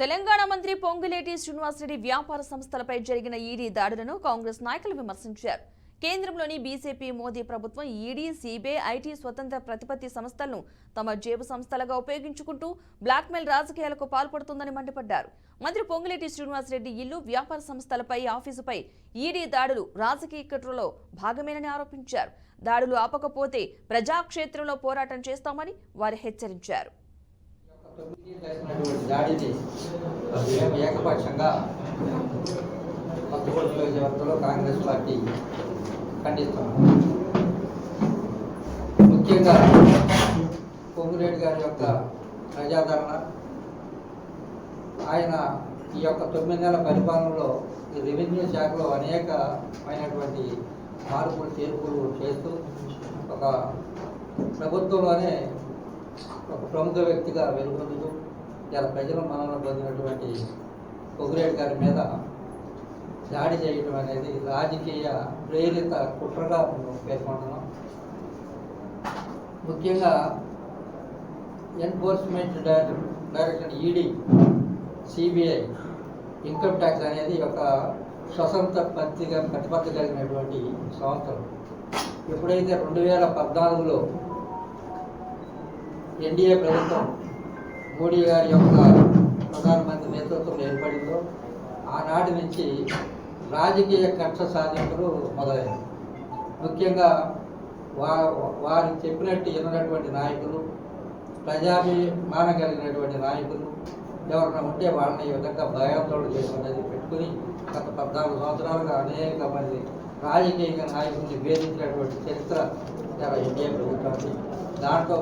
తెలంగాణ మంత్రి పొంగులేటి శ్రీనివాసరెడ్డి వ్యాపార సంస్థలపై జరిగిన ఈడీ దాడులను కాంగ్రెస్ నాయకులు విమర్శించారు. కేంద్రంలోని బీజేపీ మోదీ ప్రభుత్వం ఈడీ సిబిఐ ఐటీ స్వతంత్ర ప్రతిపత్తి సంస్థలను తమ జేబు సంస్థలుగా ఉపయోగించుకుంటూ బ్లాక్మెయిల్ రాజకీయాలకు పాల్పడుతుందని మండిపడ్డారు. మంత్రి పొంగులేటి శ్రీనివాసరెడ్డి ఇల్లు వ్యాపార సంస్థలపై ఆఫీసుపై ఈడీ దాడులు రాజకీయ కుట్రలో భాగమేనని ఆరోపించారు. దాడులు ఆపకపోతే ప్రజాక్షేత్రంలో పోరాటం చేస్తామని వారు హెచ్చరించారు. దాడి ఏకపక్షంగా కొత్తగూడెం నియోజకవర్గంలో కాంగ్రెస్ పార్టీ ఖండిస్తున్నాం. ముఖ్యంగా పొంగులేటి గారి యొక్క ప్రజాదరణ ఆయన ఈ యొక్క తొమ్మిది నెలల పరిపాలనలో రెవెన్యూ శాఖలో అనేకమైనటువంటి మార్పులు చేర్పులు చేస్తూ ఒక ప్రభుత్వంలోనే ఒక ప్రముఖ వ్యక్తిగా వెలుగొందుతూ ఇలా ప్రజల మనలో పొందినటువంటి పొగిరేటి గారి మీద దాడి చేయడం అనేది రాజకీయ ప్రేరిత కుట్రగా మేము పేర్కొంటున్నాం. ముఖ్యంగా enforcement director director ED CBI income tax అనేది ఒక స్వతంత్ర పత్రిక ప్రతిపత్తి కలిగినటువంటి సంవత్సరం ఎప్పుడైతే రెండు వేల పద్నాలుగులో ఎన్డీఏ ప్రభుత్వం మోడీ గారి యొక్క ప్రధానమంత్రి నేతృత్వంలో ఏర్పడిందో ఆనాటి నుంచి రాజకీయ కక్ష సాధింపులు మొదలైనవి. ముఖ్యంగా వా వారు చెప్పినట్టు విన్నటువంటి నాయకులు ప్రజాభిమానం కలిగినటువంటి నాయకులు ఎవరైనా ఉంటే వాళ్ళని ఈ విధంగా భయాందోళన చేసుకునేది పెట్టుకుని గత పద్నాలుగు సంవత్సరాలుగా అనేక మంది రాజకీయ నాయకుల్ని వేధించినటువంటి చరిత్ర చాలా ఎన్డీఏ ప్రభుత్వానికి. దాంట్లో